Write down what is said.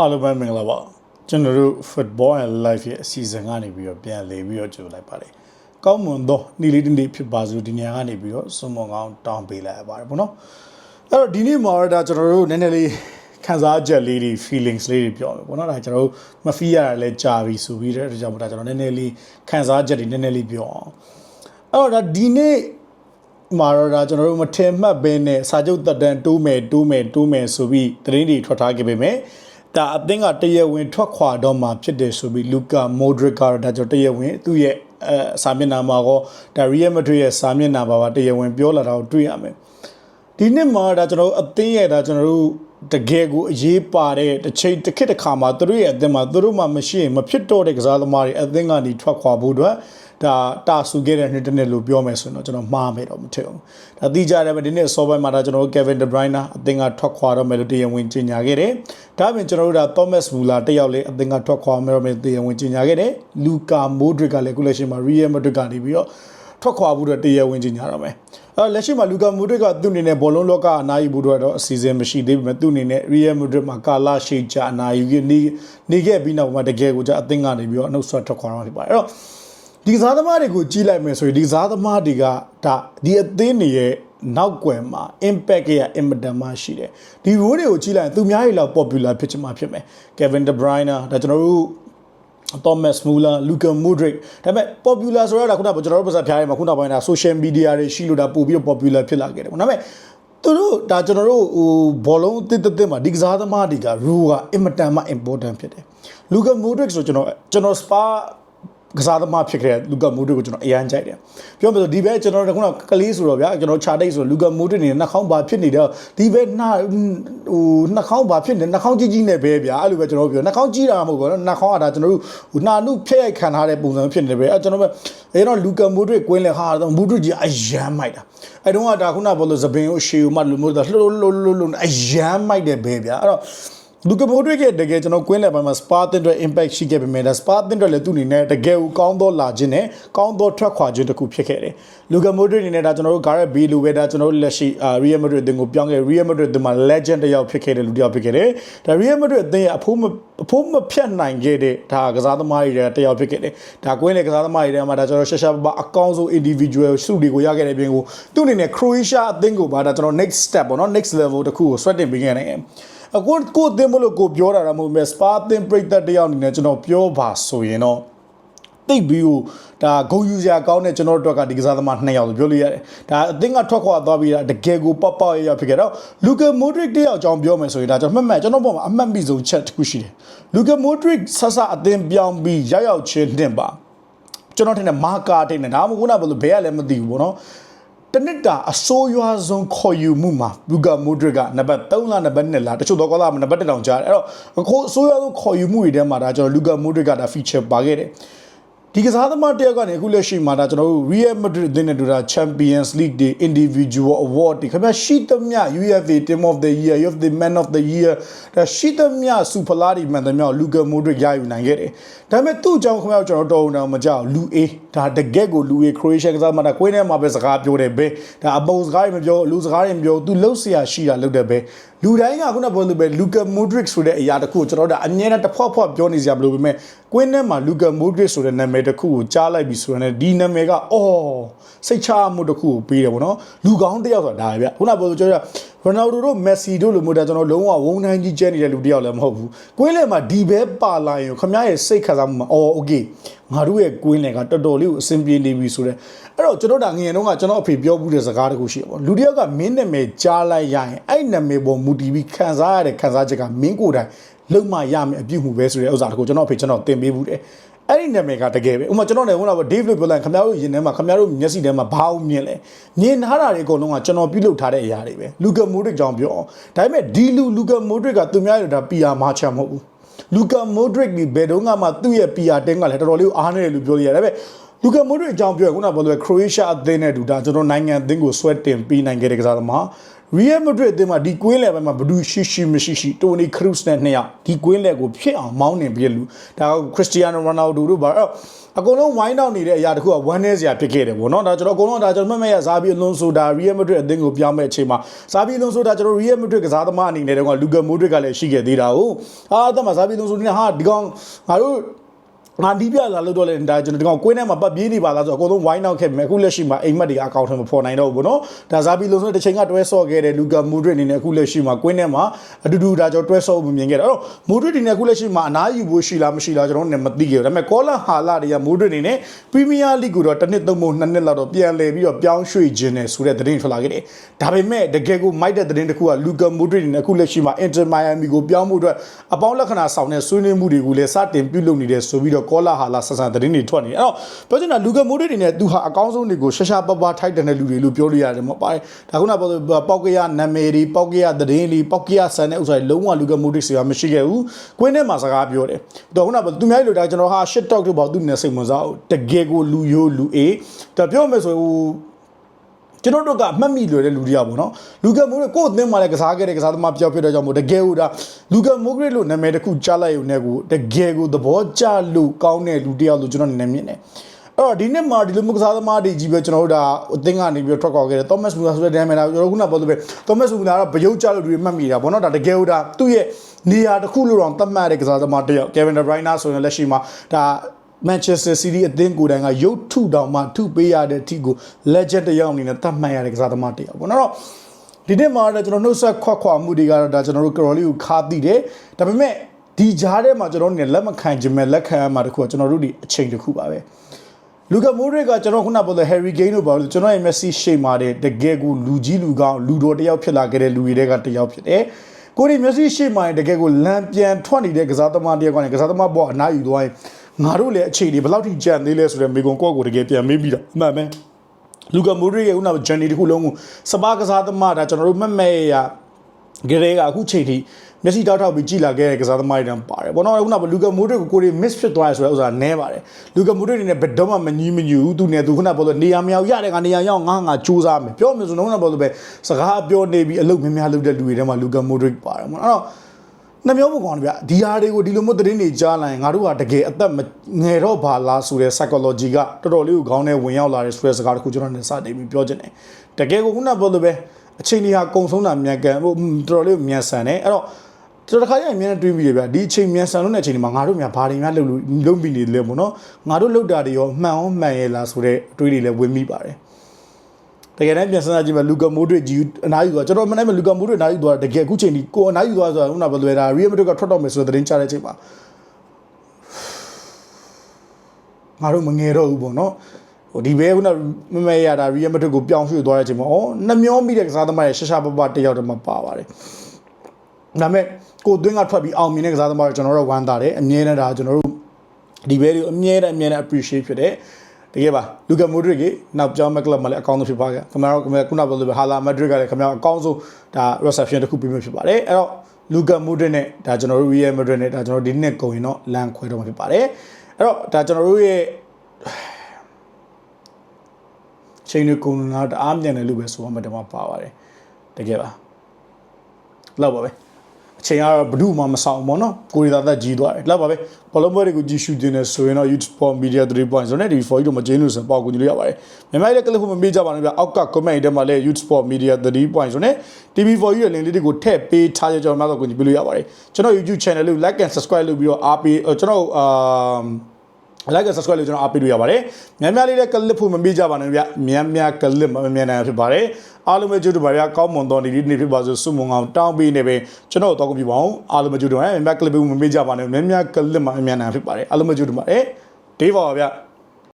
အားလုံးပဲမင်္ဂလာပါကျွန်တော်တို့ football and life ရဲ့အစီအစဉ်ကနေပြီးတော့ပြန်လည်ပြီးတော့ကြိုလိုက်ပါတယ်ကောင်းမွန်သောနေ့လေးတစ်နေ့ဖြစ်ပါစို့ဒီညကနေပြီးတော့စွန်မွန်ကောင်းတောင်းပေးလိုက်ရပါတယ်ပေါ့နော်အဲ့တော့ဒီနေ့မှာတော့ဒါကျွန်တော်တို့နည်းနည်းလေးခံစားချက်လေးတွေ feelings လေးတွေပြောမယ်ပေါ့နော်ဒါကျွန်တော်တို့မဖီးရတာလဲကြာပြီဆိုပြီးတဲ့အတွက်ကြောင့်မို့ဒါကျွန်တော်နည်းနည်းလေးခံစားချက်တွေနည်းနည်းလေးပြောအောင်အဲ့တော့ဒါဒီနေ့မှာတော့ဒါကျွန်တော်တို့မထင်မှတ်ဘဲနဲ့စာချုပ်တက်တန်းတိုးမယ်တိုးမယ်တိုးမယ်ဆိုပြီးသတင်းတွေထွက်ထားခဲ့ပေမဲ့ ဒါအသင်းကတရဝင်ထွက်ခွာတော့မှဖြစ်တယ်ဆိုပြီးလူကာမိုဒရစ်ကတော့ဒါကျွန်တော်တရဝင်သူ့ရဲ့အဲစာမျက်နှာမှာကောဒါရီယယ်မက်ဒရစ်ရဲ့စာမျက်နှာမှာပါတရဝင်ပြောလာတာကိုတွေ့ရမယ်ဒီနှစ်မှာဒါကျွန်တော်တို့အသင်းရဲ့ဒါကျွန်တော်တို့တကယ်ကိုအရေးပါတဲ့တစ်ချိန်တစ်ခေတ်တစ်ခါမှာသူတို့ရဲ့အသင်းမှာသူတို့မှမရှိရင်မဖြစ်တော့တဲ့ကစားသမားတွေအသင်းကနေထွက်ခွာဖို့အတွက် ဒါတာဆူခဲ့တဲ့နှစ်တစ်နှစ်လို့ပြောမယ်ဆိုရင်တော့ကျွန်တော်မှားမယ်တော့မထင်ဘူး။ဒါသိကြတယ်ပဲဒီနေ့ဆော့ဘဲမှာဒါကျွန်တော်တို့ Kevin De Bruyne အသင်းကထွက်ခွာတော့မယ်လို့တရားဝင်ကြေညာခဲ့တယ်။ဒါပြင်ကျွန်တော်တို့ဒါ Thomas Muller တယောက်လေးအသင်းကထွက်ခွာမယ်လို့တရားဝင်ကြေညာခဲ့တယ်။ Luka Modric ကလည်းအခုလက်ရှိမှာ Real Madrid ကနေပြီးတော့ထွက်ခွာဖို့အတွက်တရားဝင်ကြေညာတော့မယ်။အဲလက်ရှိမှာလူကာမိုဒရစ်ကသူ့အနေနဲ့ဘောလုံးလောကအနားယူဖို့အတွက်တော့အစီအစဉ်မရှိသေးပေမဲ့သူ့အနေနဲ့ Real Madrid မှာကာလာရှိချာအနားယူခဲ့နေနေခဲ့ပြီးနောက်မှာတကယ်ကိုကြအသင်းကနေပြီးတော့အနှုတ်ဆွတ်ထွက်ခွာတော့ဖြစ်ပါတယ်။အဲ့တော့ ဒီကစားသမားတွေကိုကြီးလိုက်မယ်ဆိုရင်ဒီကစားသမားတွေကဒါဒီအသင်းတွေရဲ့နောက်ကွယ်မှာ impact ရဲ့ impact မှရှိတယ်ဒီ role တွေကိုကြီးလိုက်ရင်သူများရဲ့လောက် popular ဖြစ်ချင်မှာဖြစ်မယ် Kevin De Bruyne ဒါကျွန်တော်တို့ Thomas Muller, Luka Modric ဒါပေမဲ့ popular ဆိုရတာခုနကကျွန်တော်တို့ပါစဖျားရဲမှာခုနပိုင်းဒါ social media တွေရှိလို့ဒါပို့ပြီးတော့ popular ဖြစ်လာခဲ့တယ်ပေါ့ဒါပေမဲ့သူတို့ဒါကျွန်တော်တို့ဟိုဘောလုံးတစ်တစ်တစ်မှာဒီကစားသမားတွေက rule ကအင်မတန်မှ important ဖြစ်တယ် Luka Modric ဆိုကျွန်တော်ကျွန်တော် Spa ကစားသမားဖြစ်ခဲ့တဲ့လူကာမိုဒရစ်ကိုကျွန်တော်အရန်ကြိုက်တယ်ပြောမယ်ဆိုဒီဘက်ကျွန်တော်တို့ခုနကလေးဆိုတော့ဗျာကျွန်တော်ခြာတိတ်ဆိုလူကာမိုဒရစ်နေနှာခေါင်းပါဖြစ်နေတော့ဒီဘက်နှာဟိုနှာခေါင်းပါဖြစ်နေနှာခေါင်းကြီးကြီးနဲ့ပဲဗျာအဲ့လိုပဲကျွန်တော်ပြောနှာခေါင်းကြီးတာမဟုတ်ဘူးနော်နှာခေါင်းကဒါကျွန်တော်တို့ဟိုနှာနုဖျက်ရိုက်ခံထားတဲ့ပုံစံဖြစ်နေတယ်ပဲအဲ့ကျွန်တော်ပဲအဲတော့လူကာမိုဒရစ်ကွင်းလဲဟာတော့မိုဒရစ်ကြီးအရန်မိုက်တာအဲ့တော့ကဒါခုနကဘောလို့သပင်ကိုရှေကိုမှလူမျိုးသားလှလှလှလှအရန်မိုက်တယ်ပဲဗျာအဲ့တော့ လူကမိုဒရစ်ရဲ့တကယ်ကျွန်တော်ကွင်းလယ်ပိုင်းမှာ spa တင်အတွက် impact ရှိခဲ့ပေမဲ့ဒါ spa တင်အတွက်လည်းသူ့အနေနဲ့တကယ်ကိုကောင်းသောလာခြင်းနဲ့ကောင်းသောထွက်ခွာခြင်းတစ်ခုဖြစ်ခဲ့တယ်လူကမိုဒရစ်အနေနဲ့ဒါကျွန်တော်တို့ Gareth Bale လိုပဲဒါကျွန်တော်တို့လက်ရှိ Real Madrid အသင်းကိုပြောင်းခဲ့ Real Madrid အသင်းမှာ legend တစ်ယောက်ဖြစ်ခဲ့တဲ့လူတစ်ယောက်ဖြစ်ခဲ့တယ်ဒါ Real Madrid အသင်းရဲ့အဖိုးမအဖိုးမဖြတ်နိုင်ခဲ့တဲ့ဒါကစားသမားတွေတစ်ယောက်ဖြစ်ခဲ့တယ်ဒါကွင်းလယ်ကစားသမားတွေထဲမှာဒါကျွန်တော်ရှာရှာပပအကောင်းဆုံး individual စုတွေကိုရခဲ့တဲ့ပြင်ကိုသူ့အနေနဲ့ Croatia အသင်းကိုပါဒါကျွန်တော် next step ပေါ့နော် next level တစ်ခုကို sweating ပေးခဲ့နိုင်တယ် အခုကိုအသင်းမလို့ကိုပြောတာတော့မဟုတ်မဲ့စပါအသင်းပြိသက်တယောက်အနေနဲ့ကျွန်တော်ပြောပါဆိုရင်တော့တိတ်ပြီးဒါဂုံယူစရာကောင်းတဲ့ကျွန်တော်တို့အတွက်ကဒီကစားသမားနှစ်ယောက်လို့ပြောလို့ရတယ်ဒါအသင်းကထွက်ခွာသွားပြီးတာတကယ်ကိုပပရရဖြစ်ခဲ့တော့လူကာမိုဒရစ်တယောက်အကြောင်းပြောမယ်ဆိုရင်ဒါကျွန်တော်မှတ်မှတ်ကျွန်တော်ပေါ်မှာအမှတ်မိဆုံးချက်တစ်ခုရှိတယ်လူကာမိုဒရစ်ဆဆအသင်းပြောင်းပြီးရောက်ရောက်ချင်းတင်ပါကျွန်တော်ထင်တယ်မာကာတင်တယ်ဒါမှမဟုတ်ခုနကဘယ်လိုဘဲရလဲမသိဘူးပေါ့နော် တနစ်တာအစိုးရွားဆုံးခေါ်ယူမှုမှာလူကာမိုဒရစ်ကနံပါတ်3လားနံပါတ်2လားတချို့တော့ကောလာနံပါတ်1တောင်ကြားတယ်အဲ့တော့အခုအစိုးရွားဆုံးခေါ်ယူမှုတွေထဲမှာဒါကျွန်တော်လူကာမိုဒရစ်ကဒါ feature ပါခဲ့တယ်ဒီကစားသမားတယောက်ကနေအခုလက်ရှိမှာဒါကျွန်တော်တို့ Real Madrid အသင်းနဲ့တူတာ Champions League တွေ Individual Award တွေခင်ဗျာရှိသမျှ UEFA Team of the Year you have the Man of the Year ဒါရှိသမျှ Super Lari မှန်သမျှ Luka Modric ရယူနိုင်ခဲ့တယ်ဒါပေမဲ့သူ့အကြောင်းခင်ဗျာကျွန်တော်တော်တော်မကြောက်လူ A ဒါတကက်ကိုလူ A Croatia ကစားသမားဒါကိုင်းထဲမှာပဲစကားပြောတယ်ပဲဒါအပုံစကားတွေမပြောလူစကားတွေမပြောသူလှုပ်เสียရှိတာလှုပ်တယ်ပဲလူတိုင်းကခုနပြောလို့ပဲလူကာမိုဒရစ်ဆိုတဲ့အရာတခုကိုကျွန်တော်တို့အမြဲတမ်းတစ်ဖွက်ဖွက်ပြောနေစရာမလိုပေမဲ့ကွင်းထဲမှာလူကာမိုဒရစ်ဆိုတဲ့နာမည်တစ်ခုကိုကြားလိုက်ပြီဆိုရင်ဒီနာမည်ကအော်စိတ်ချမှုတစ်ခုကိုပေးတယ်ဗောနော်လူကောင်းတစ်ယောက်ဆိုတာဒါပဲဗျခုနပြောလို့ကျွန်တော်ရိုနယ်ဒိုတို့မက်ဆီတို့လိုမျိုးဒါကျွန်တော်လုံးဝဝုန်းတိုင်းကြီးကျဲနေတဲ့လူတစ်ယောက်လည်းမဟုတ်ဘူးကွင်းထဲမှာဒီဘဲပါလာရင်ခမရဲ့စိတ်ခံစားမှုမှာအော်โอเค ငါတို့ရဲ့ကွင်းလယ်ကတော်တော်လေးကိုအဆင်ပြေနေပြီဆိုတော့အဲ့တော့ကျွန်တော်ဒါငငယ်တုန်းကကျွန်တော်အဖေပြောမှုတဲ့စကားတခုရှိရပေါ့လူတစ်ယောက်ကမင်းနာမည်ကြားလိုက်ရရင်အဲ့နာမည်ပေါ်မူတည်ပြီးခံစားရတဲ့ခံစားချက်ကမင်းကိုယ်တိုင်လုံးမရမယ်အပြုတ်မှုပဲဆိုတဲ့ဥစ္စာတခုကျွန်တော်အဖေကျွန်တော်သင်ပေးဘူးတယ်အဲ့ဒီနာမည်ကတကယ်ပဲဥပမာကျွန်တော်လည်းဟိုက Dave လို့ပြောလိုက်ခင်ဗျားတို့ရင်ထဲမှာခင်ဗျားတို့မျက်စိထဲမှာဘာအောင်မြင်လဲမြင်ထားတာတွေအကုန်လုံးကကျွန်တော်ပြုလုပ်ထားတဲ့အရာတွေပဲလူကာမိုဒရစ်ကြောင့်ပြောအောင်ဒါပေမဲ့ဒီလူလူကာမိုဒရစ်ကသူများရတာ PR မာချမဟုတ်ဘူး လူကာမိုဒရစ်ဒီဘယ်တော့မှသူ့ရဲ့ PR တင်းကလည်းတော်တော်လေးအားနေတယ်လို့ပြောရတယ်ဒါပေမဲ့လူကာမိုဒရစ်အကြောင်းပြောခုနကပြောလို့ခရိုအေးရှားအသင်းနဲ့တူဒါကျွန်တော်နိုင်ငံအသင်းကိုဆွဲတင်ပြီးနိုင်ခဲ့တဲ့ကစားသမား Real Madrid အသင်းမှာဒီကွင်းလယ်ပိုင်းမှာဘယ်သူရှိရှိမရှိရှိတိုနီခရုစ်နဲ့နှစ်ယောက်ဒီကွင်းလယ်ကိုဖြစ်အောင်မောင်းနေပြလူဒါကခရစ္စတီယာနိုရိုနယ်ဒိုတို့ပါအဲ့တော့ အကုန်လုံးဝိုင်းတောက်နေတဲ့အရာတခုကဝမ်းနည်းစရာဖြစ်ခဲ့တယ်ပေါ့နော်ဒါကျွန်တော်အကုန်လုံးဒါကျွန်တော်မှတ်မှတ်ရဇာဘီအလွန်ဆိုတာ Real Madrid အသင်းကိုပြောင်းမဲ့အချိန်မှာဇာဘီအလွန်ဆိုတာကျွန်တော် Real Madrid ကစားသမားအနေနဲ့တော့လူကာမိုဒရစ်ကလည်းရှိခဲ့သေးတာဟုတ်ဟာအဲ့ဒါမှဇာဘီအလွန်ဆိုနေဟာဒီကောင်ငါတို့ ငါဒီပြလာလို့တော့လေဒါကျွန်တော်ဒီကောင်ကွင်းထဲမှာပတ်ပြေးနေပါလားဆိုတော့အကုန်လုံးဝိုင်းနောက်ခဲ့ပြီအခုလက်ရှိမှာအိမ်မက်တွေအကောင့်ထဲမှာပေါ်နိုင်တော့ဘူးပေါ့နော်ဒါဇာဘီလုံဆိုတစ်ချိန်ကတွဲဆော့ခဲ့တဲ့လူကာမူဒရစ်အနေနဲ့အခုလက်ရှိမှာကွင်းထဲမှာအတူတူဒါကျွန်တော်တွဲဆော့မှုမြင်ခဲ့တယ်အဲ့တော့မူဒရစ်အနေနဲ့အခုလက်ရှိမှာအနားယူဖို့ရှိလားမရှိလားကျွန်တော်လည်းမသိခဲ့ဘူးဒါပေမဲ့ကောလာဟာလာတွေကမူဒရစ်အနေနဲ့ပရီးမီးယားလိဂ်ကိုတော့တစ်နှစ်သုံးပုံနှစ်နှစ်လောက်တော့ပြန်လည်ပြီးတော့ပြောင်းရွှေ့ခြင်းနဲ့ဆိုတဲ့သတင်းထွက်လာခဲ့တယ်ဒါပေမဲ့တကယ်ကိုမိုက်တဲ့သတင်းတစ်ခုကလူကာမူဒရစ်အနေနဲ့အခုလက်ရှိမှာအင်တာမိုင်ယာမီကိုပြောင်းမှုအတွက်အပေါင်းလက္ခဏာဆောင်တဲ့ဆွေးနွေးမှုတွေကိုလည်းစတင်ပြုလုပ်နေတယ်ဆိုပြီးတော့ကောလာဟာလာဆက်ဆံသတင်းတွေထွက်နေတယ်အဲ့တော့ပြောချင်တာလူကမိုဒရစ်တွေနဲ့သူဟာအကောင်းဆုံးတွေကိုရှာရှာပပထိုက်တဲ့လူတွေလို့ပြောလို့ရတယ်မဟုတ်ပါဘူးဒါခုနကပြောပောက်ကရနာမည်တွေပောက်ကရသတင်းတွေပောက်ကရဆန်တဲ့ဥစ္စာတွေလုံးဝလူကမိုဒရစ်တွေကမရှိခဲ့ဘူးကွင်းထဲမှာစကားပြောတယ်တော့ခုနကသူများလို့ဒါကျွန်တော်ဟာ shit talk တို့ပေါ့သူနဲ့စိတ်ဝင်စားအောင်တကယ်ကိုလူယိုလူအေးဒါပြောမယ်ဆိုဟို ကျွန်တော်တို့ကမှတ်မိလွယ်တဲ့လူတွေကပေါ့နော်လူကမိုးကိုယ့်အသင်းမှာလည်းကစားခဲ့တဲ့ကစားသမားပြောက်ဖြစ်တဲ့ကြောင့်မို့တကယ်ကိုဒါလူကမိုးဂရစ်လို့နာမည်တစ်ခုကြားလိုက်ရုံနဲ့ကိုတကယ်ကိုသဘောကျလို့ကောင်းတဲ့လူတစ်ယောက်လို့ကျွန်တော်နာမည်မြင်တယ်အဲ့တော့ဒီနေ့မှာဒီလိုမျိုးကစားသမားတွေကြီးပဲကျွန်တော်တို့ဒါအသင်းကနေပြီးတော့ထွက်ခေါ်ခဲ့တယ် Thomas Muller ဆိုတဲ့ damage ကျွန်တော်ခုနပြောလို့ပဲ Thomas Muller ကဗယုတ်ကြလို့ဒီမှတ်မိတာပေါ့နော်ဒါတကယ်ကိုဒါသူ့ရဲ့နေရာတစ်ခုလို့တော့သတ်မှတ်တဲ့ကစားသမားတစ်ယောက် Kevin De Bruyne ဆိုရင်လက်ရှိမှာဒါ Manchester City အသင်းကိုယ်တိုင်ကရုပ်ထုတောင်မှထုပေးရတဲ့အထိကို legend တစ်ယောက်အနေနဲ့သတ်မှတ်ရတဲ့ကစားသမားတစ်ယောက်ပေါ့နော်ဒီနေ့မှာတော့ကျွန်တော်နှုတ်ဆက်ခွက်ခွာမှုတွေကတော့ဒါကျွန်တော်တို့ကရော်လေးကိုခါသိတယ်ဒါပေမဲ့ဒီကြားထဲမှာကျွန်တော်တို့နေလက်မခံခြင်းမဲ့လက်ခံရမှာတခုကကျွန်တော်တို့ဒီအချိန်တခုပါပဲလူကမိုဒရစ်ကကျွန်တော်ခုနပြောတဲ့ Harry Kane တို့ပါလို့ကျွန်တော်ရဲ့ Messi ရှေ့မှာတဲ့တကယ်ကိုလူကြီးလူကောင်းလူတော်တစ်ယောက်ဖြစ်လာခဲ့တဲ့လူတွေတွေကတစ်ယောက်ဖြစ်တယ်ကိုဒီမျက်စိရှေ့မှာတကယ်ကိုလမ်းပြန်ထွက်နေတဲ့ကစားသမားတယောက်ကနေကစားသမားဘောအနားယူသွားရင် ငါတို့လည်းအခြေအနေဘယ်လောက်ထိကြံသေးလဲဆိုတဲ့မိကွန်ကော့ကိုတကယ်ပြန်မေးပြီးတော့အမှန်ပဲလူကမိုဒရစ်ရဲ့ဦးနာဂျန်နီတခုလုံးကိုစပါးကစားသမားဒါကျွန်တော်တို့မက်မဲရဂရေကအခုချိန်ထိမျက်စိတောက်ထောက်ပြီးကြည်လာခဲ့တဲ့ကစားသမားတွေတောင်ပါတယ်ဘောနော်ခုနကလူကမိုဒရစ်ကိုကိုရီ miss ဖြစ်သွားရဆိုတဲ့ဥစ္စာနဲပါတယ်လူကမိုဒရစ်အနေနဲ့ဘယ်တော့မှမငြီးမညူဘူးသူနဲ့သူခုနပြောလို့နေရာမရောက်ရတယ်ကနေရာရောက်ငါငါစူးစမ်းမယ်ပြောမယ်ဆိုတော့ခုနပြောလို့ပဲစကားပြောနေပြီးအလုပ်များများလုပ်တဲ့လူတွေထဲမှာလူကမိုဒရစ်ပါတယ်ဘောနော်အဲ့တော့ နှမျိုးမကောင်းဘူးဗျဒီဟာတွေကိုဒီလိုမျိုးသတင်းတွေကြားလာရင်ငါတို့ကတကယ်အသက်ငယ်တော့ဘာလားဆိုတဲ့ psychology ကတော်တော်လေးကိုခေါင်းထဲဝင်ရောက်လာတဲ့ stress စကားတခုကျွန်တော်နဲ့စတင်ပြီးပြောချင်တယ်တကယ်ကိုခုနပြောလို့ပဲအချိန်ကြီးဟာကုံဆုံးတာမြန်ကန်ဟိုတော်တော်လေးမြန်ဆန်တယ်အဲ့တော့ကျွန်တော်တခါကျရင်အမြဲတမ်းတွေးပြီးရဗျဒီအချိန်မြန်ဆန်လို့တဲ့အချိန်ဒီမှာငါတို့များဘာတွေများလုပ်လို့လုပ်ပြီးနေလဲပေါ့နော်ငါတို့လုပ်တာတွေရောမှန်အောင်မှန်ရဲ့လားဆိုတဲ့အတွေးတွေလည်းဝင်မိပါတယ် တကယ်တမ်းပြန်စဉ်းစားကြည့်မယ်လူကာမိုဒရစ်ဂျီအနားယူသွားကျွန်တော်မနိုင်မလူကာမိုဒရစ်အနားယူသွားတကယ်အခုချိန်ဒီကိုအနားယူသွားဆိုတာခုနကဘယ်လိုလဲဒါရီယယ်မက်ဒရစ်ကထွက်တော့မယ်ဆိုတဲ့သတင်းကြားတဲ့အချိန်မှာငါတို့မငယ်တော့ဘူးပေါ့နော်ဟိုဒီဘဲခုနမမဲရတာရီယယ်မက်ဒရစ်ကိုပြောင်းရွှေ့သွားတဲ့အချိန်မှာဩနှမျောမိတဲ့ကစားသမားရဲ့ရှာရှာပပတယောက်တည်းမှာပါပါတယ်ဒါပေမဲ့ကိုသွင်းကထွက်ပြီးအောင်မြင်တဲ့ကစားသမားတွေကျွန်တော်တို့ဝမ်းသာတယ်အမြဲတမ်းဒါကျွန်တော်တို့ဒီဘဲတွေအမြဲတမ်းအမြဲတမ်း appreciate ဖြစ်တယ် တကယ်ပါလူကာမိုဒရစ်ကနောက်ကျောင်းမက်ကလပ်မှာလည်းအကောင်းဆုံးဖြစ်ပါခဲ့ခင်ဗျားတို့ခင်ဗျားခုနပြောလို့ပဲဟာလာမက်ဒရစ်ကလည်းခင်ဗျားအကောင်းဆုံးဒါ reception တစ်ခုပြီးမှဖြစ်ပါတယ်အဲ့တော့လူကာမိုဒရစ်နဲ့ဒါကျွန်တော်တို့ Real Madrid နဲ့ဒါကျွန်တော်ဒီနှစ်ကုန်ရင်တော့လမ်းခွဲတော့မှာဖြစ်ပါတယ်အဲ့တော့ဒါကျွန်တော်တို့ရဲ့ချိန်တွေကုန်လာတအားမြန်တယ်လို့ပဲဆိုမှတမပါပါတယ်တကယ်ပါလောက်ပါပဲအ ချိန်ကတော့ဘ누구မှမဆောင်ဘောနော်ကိုရီတာသက်ကြီးသွားတယ်လက်ပါပဲဘောလုံးပွဲတွေကိုကြည့်ရှုတင်နေဆိုရင်တော့ YouTube for Media 3 points ဆိုတဲ့ဒီ for you တို့မကျင်းလို့ဆိုပေါ့ကိုကြည့်လို့ရပါတယ်မြန်မာပြည်ကလစ်ဖို့မမေ့ကြပါနဲ့ဗျအောက်က comment ထဲမှာလည်း YouTube for Media 3 points ဆိုတဲ့ TV for you ရဲ့ link လေးတွေကိုထည့်ပေးထားကြကြတော့မှတော့ကိုကြည့်လို့ရပါတယ်ကျွန်တော် YouTube channel လေးကို like and subscribe လုပ်ပြီးတော့အားပေးကျွန်တော်အာ like and subscribe လို့ကျွန်တော်အားပေးလို့ရပါတယ်။များများလေးလည်းကလစ်ဖို့မမေ့ကြပါနဲ့ဗျ။များများကလစ်မမြန်နိုင်ဖြစ်ပါတယ်။အားလုံးပဲကြိုးတူပါဗျာ။ကောင်းမွန်သောနေ့ဒီနေ့ဖြစ်ပါစို့ဆုမွန်အောင်တောင်းပေးနေပဲကျွန်တော်တော့ကြည့်ပါအောင်။အားလုံးပဲကြိုးတူပါဗျာ။များများကလစ်ဖို့မမေ့ကြပါနဲ့။များများကလစ်မမြန်နိုင်ဖြစ်ပါတယ်။အားလုံးပဲကြိုးတူပါတယ်။ဒေးပါပါဗျာ။